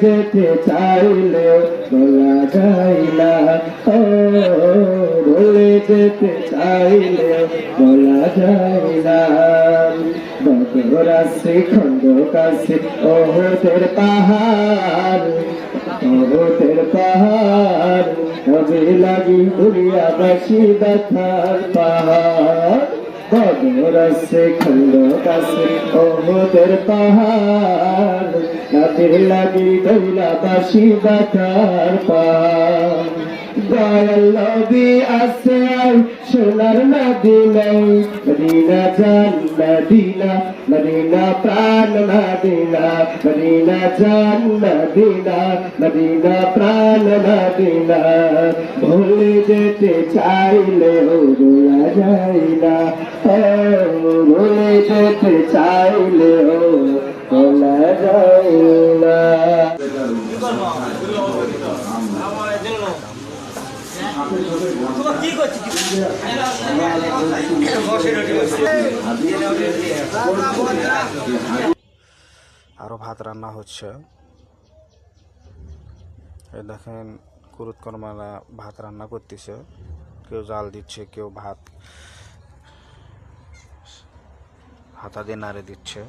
যেতে চাইলেও বলা যায় না। বলে যেতে চাইলেও বলা যায় না। বদর আছে খন্ড কাছে ওহদের পাহাড় ওহদের পাহাড় তবে লাগি দুনিয়াবাসী ব্যথার পাহাড়? বদর আছে নাতির লাগি ব্যথার পাহাড় দয়াল নবী আছে আর সোনার মদিনাই মদিনা জান, মদিনা মদিনা প্রাণ, মদিনা মদিনা জান, মদিনা মদিনা প্রাণ, মদিনা। ভুলে যেতে চাইলেও বলা যায় না। ভুলে যেতে চাইলেও আরও ভাত রান্না হচ্ছে। এই দেখেন কুরুত কর্মারা ভাত রান্না করতেছে। কেউ জাল দিচ্ছে, কেউ ভাত হাতা দিয়ে নাড়ে দিচ্ছে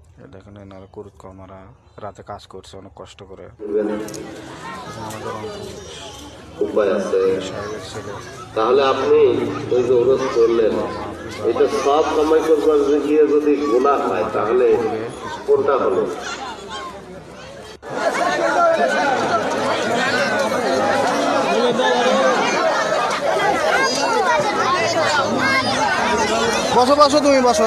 এই দেখেন এনারা কুরুত কর্মারা রাতে কাজ করছে অনেক কষ্ট করে। তাহলে আপনি ওই যে ওরস করলেন এটা সব সময় করবার গিয়ে যদি গোলা হয় তাহলে কোনটা হলো? বসো বসো তুমি বসো।